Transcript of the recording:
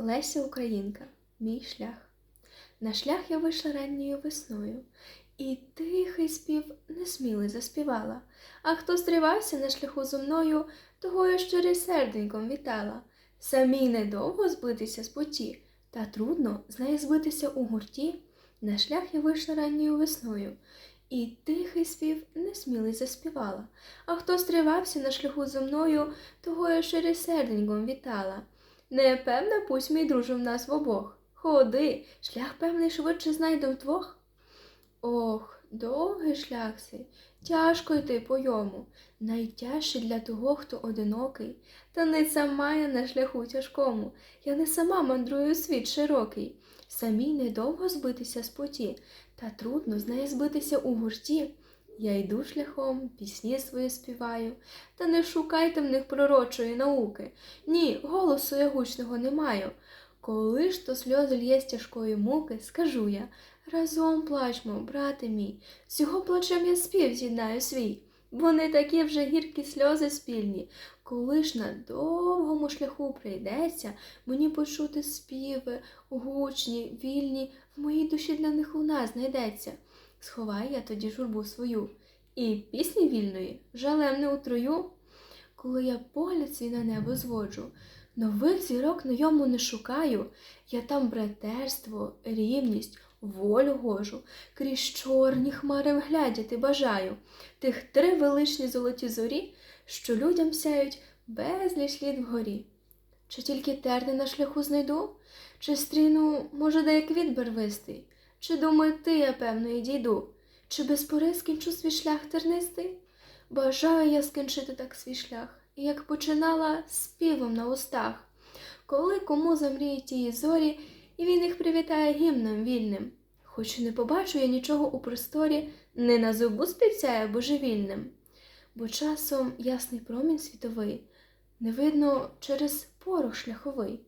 Леся Українка, мій шлях. На шлях я вийшла ранньою весною, і тихий спів несмілий заспівала. А хто стривався на шляху зо мною, того я щирий серденьком вітала. Самій недовго збитися з путі, та трудно з неї збитися у гурті. На шлях я вийшла ранньою весною, і тихий спів несмілий заспівала. А хто стривався на шляху зо мною, того я щирий серденьком вітала. Непевна пусть, мій друже, в нас в обох. Ходи, шлях певний швидше знайдем двох. Ох, довгий шлях сей, тяжко йти по йому, найтяжче для того, хто одинокий. Та не сама я на шляху тяжкому, я не сама мандрую світ широкий. Самій недовго збитися з путі, та трудно з неї збитися у гурті. Я йду шляхом, пісні свої співаю, та не шукайте в них пророчої науки. Ні, голосу я гучного не маю. Коли ж то сльози лє з тяжкої муки, скажу я, разом плачмо, брате мій, з його плачем я спів з'єднаю свій. Вони такі вже гіркі сльози спільні. Коли ж на довгому шляху прийдеться мені почути співи, гучні, вільні, в моїй душі для них луна знайдеться. Сховаю я тоді журбу свою, і пісні вільної жалем не утрою. Коли я погляд свій на небо зводжу, нових зірок на йому не шукаю, я там братерство, рівність, волю гожу, крізь чорні хмари вглядіти бажаю, тих три величні золоті зорі, що людям сяють безліч літ вгорі. Чи тільки терни на шляху знайду, чи стріну, може, де як барвистий, чи думаю, ти, я певно, і дійду, чи без пори скінчу свій шлях тернистий? Бажаю я скінчити так свій шлях, як починала співом на устах, коли кому замріють тії зорі, і він їх привітає гімном вільним. Хоч не побачу я нічого у просторі, не на зубу співцяє божевільним, бо часом ясний промінь світовий не видно через порох шляховий.